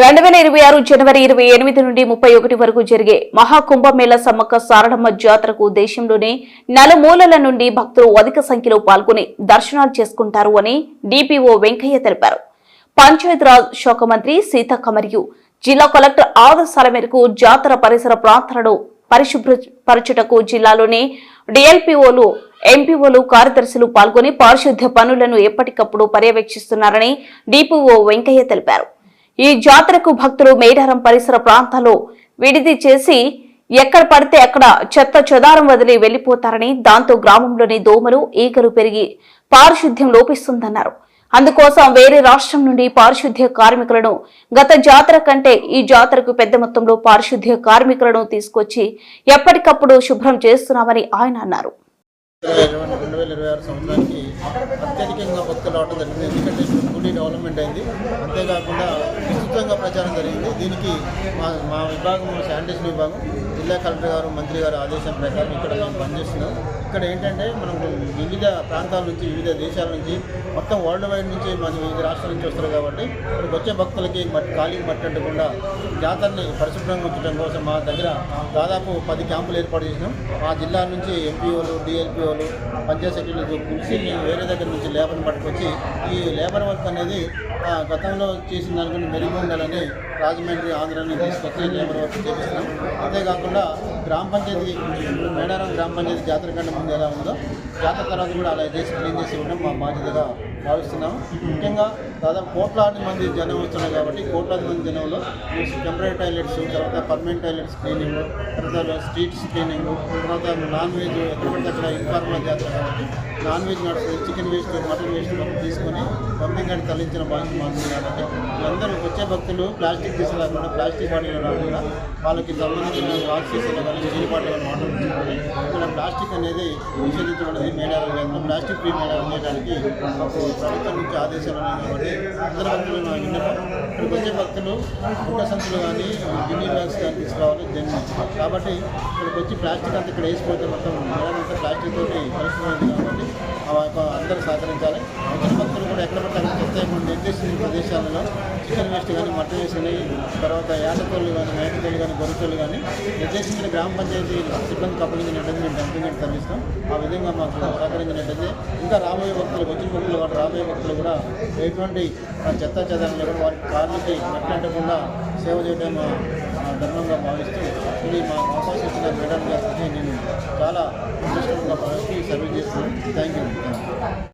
రెండు వేల ఇరవై ఆరు జనవరి ఇరవై ఎనిమిది నుండి ముప్పై ఒకటి వరకు జరిగే మహాకుంభమేళ సమ్మక్క సారడమ్మ జాతరకు దేశంలోని నలుమూలల నుండి భక్తులు అధిక సంఖ్యలో పాల్గొని దర్శనాలు చేసుకుంటారు అని డిపిఓ వెంకయ్య తెలిపారు. పంచాయతీరాజ్ శాఖ మంత్రి సీతక్క మరియు జిల్లా కలెక్టర్ ఆదేశాల మేరకు జాతర పరిసర ప్రాంతాలను పరిశుభ్రపరచుటకు జిల్లాలోని డిఎల్పిఓలు ఎంపీఓలు కార్యదర్శులు పాల్గొని పారిశుద్ధ్య పనులను ఎప్పటికప్పుడు పర్యవేక్షిస్తున్నారని డిపిఓ వెంకయ్య తెలిపారు. ఈ జాతరకు భక్తులు మేడారం పరిసర ప్రాంతాల్లో విడిది చేసి ఎక్కడ పడితే అక్కడ చెత్త చెదారం వదిలి వెళ్ళిపోతారని దాంతో గ్రామంలోని దోమలు ఈకలు పెరిగి పారిశుద్ధ్యం లోపిస్తుందన్నారు. అందుకోసం వేరే రాష్ట్రం నుండి పారిశుద్ధ్య కార్మికులను గత జాతర కంటే ఈ జాతరకు పెద్ద మొత్తంలో పారిశుద్ధ్య కార్మికులను తీసుకొచ్చి ఎప్పటికప్పుడు శుభ్రం చేస్తున్నామని ఆయన అన్నారు. రెండు వేల ఇరవై ఆరు సంవత్సరానికి అత్యధికంగా భక్తులు రావడం జరిగింది. ఎందుకంటే ఇప్పుడు గుడి డెవలప్మెంట్ అయింది. అంతేకాకుండా విస్తృతంగా ప్రచారం జరిగింది. దీనికి మా మా విభాగం శానిటేషన్ విభాగం జిల్లా కలెక్టర్ గారు మంత్రి గారు ఆదేశం ప్రకారం ఇక్కడ మేము పనిచేస్తున్నాం. ఇక్కడ ఏంటంటే మనం వివిధ ప్రాంతాల నుంచి వివిధ దేశాల నుంచి మొత్తం వరల్డ్ వైడ్ నుంచి మన వివిధ రాష్ట్రాల నుంచి వస్తారు కాబట్టి ఇక్కడికి వచ్చే భక్తులకి మట్టి ఖాళీ మట్టకుండా జాతరని పరిశుభ్రంగా ఉంచడం కోసం మా దగ్గర దాదాపు పది క్యాంపులు ఏర్పాటు చేసినాం. మా జిల్లా నుంచి ఎంపీఓలు డిఎల్పిఓలు పంచాయత్ సెక్రటరీలు పిలిచి మేము వేరే దగ్గర నుంచి లేబర్ని పట్టుకొచ్చి ఈ లేబర్ వర్క్ అనేది ఆ, గతంలో చేసిన దానికన్నా మెరుగు ఉండాలని రాజమండ్రి ఆంధ్రాని తీసుకొచ్చి లేబర్ వర్క్ చేపిస్తున్నాం. అంతేకాకుండా గ్రామ పంచాయతీ మేడారం గ్రామ పంచాయతీ జాతర కంటే ముందు ఎలా ఉందో జాతర తర్వాత కూడా అలా చేసి క్లీన్ చేసి ఇవ్వడం మా బాధ్యతగా భావిస్తున్నాం. ముఖ్యంగా దాదాపు కోట్లాది మంది జనం వస్తున్నారు కాబట్టి కోట్లాది మంది జనంలో టెంపరీ టాయిలెట్స్ తర్వాత పర్మనెంట్ టాయిలెట్స్ క్లీనింగ్ తర్వాత స్ట్రీట్స్ క్లీనింగ్ తర్వాత నాన్ వెజ్ ఎక్కడ పడితే అక్కడ ఇన్ఫార్మల్ జాతర కాబట్టి నాన్ వెజ్ నడుస్తుంది చికెన్ వేస్ట్ మటన్ వేస్ట్ తీసుకొని పంపింగ్ అని తరలించిన బాధ్యత మాత్రం కాబట్టి అందరూ వచ్చే భక్తులు ప్లాస్టిక్ తీసుకురాకుండా ప్లాస్టిక్ బాటిల్ రాకుండా వాళ్ళకి సంబంధించిన ఆక్సిజన్ కానీ స్టీల్ బాటిల్ కానీ వాటర్ ఇక్కడ ప్లాస్టిక్ అనేది నిషేధించబడింది మేడారం ప్లాస్టిక్ ఫ్రీ మేడారం చేయడానికి ప్రభుత్వం నుంచి ఆదేశాలు ఉన్నాయి. కాబట్టి భక్తులు నా విన్నపం భక్తులు గుడ్డ సంచులు కానీ గిన్నీ బ్యాగ్స్ కానీ తీసుకురావాలి దీన్ని కాబట్టి ఇక్కడికి వచ్చి ప్లాస్టిక్ అంతా ఇక్కడ వేసిపోతే మొత్తం మేడం అంతా ప్లాస్టిక్ తోటి కలుసుకునేది కాబట్టి ఆ యొక్క అందరూ సహకరించాలి. కూడా ఎక్కడ పడితే అక్కడ చెత్త వేయకుండా నిర్దేశించిన ప్రదేశాలలో చికెన్ వేస్ట్ కానీ మటన్ వేస్ట్ కానీ తర్వాత ఏటతోళ్ళు కానీ మేకతోళ్ళు కానీ గొర్రెతోళ్ళు కానీ నిర్దేశించిన గ్రామ పంచాయతీ సిబ్బంది అప్పగించినట్టయితే మేము డంపింగ్ అంటే తరలిస్తాం ఆ విధంగా మాకు సహకరించినట్టయితే ఇంకా రాబోయే భక్తులు వచ్చిన భక్తులు కూడా రాబోయే భక్తులు కూడా ఎటువంటి చెత్త చెదారం లేకుండా వారి కార్లకి మట్టింటకుండా సేవ చేయడం ధర్మంగా భావిస్తూ ఇది మా అవకాశం ఇచ్చిన మేడం గారికి నేను చాలా సంతోషంగా భావిస్తూ సర్వీస్ చేస్తున్నాను. Thank you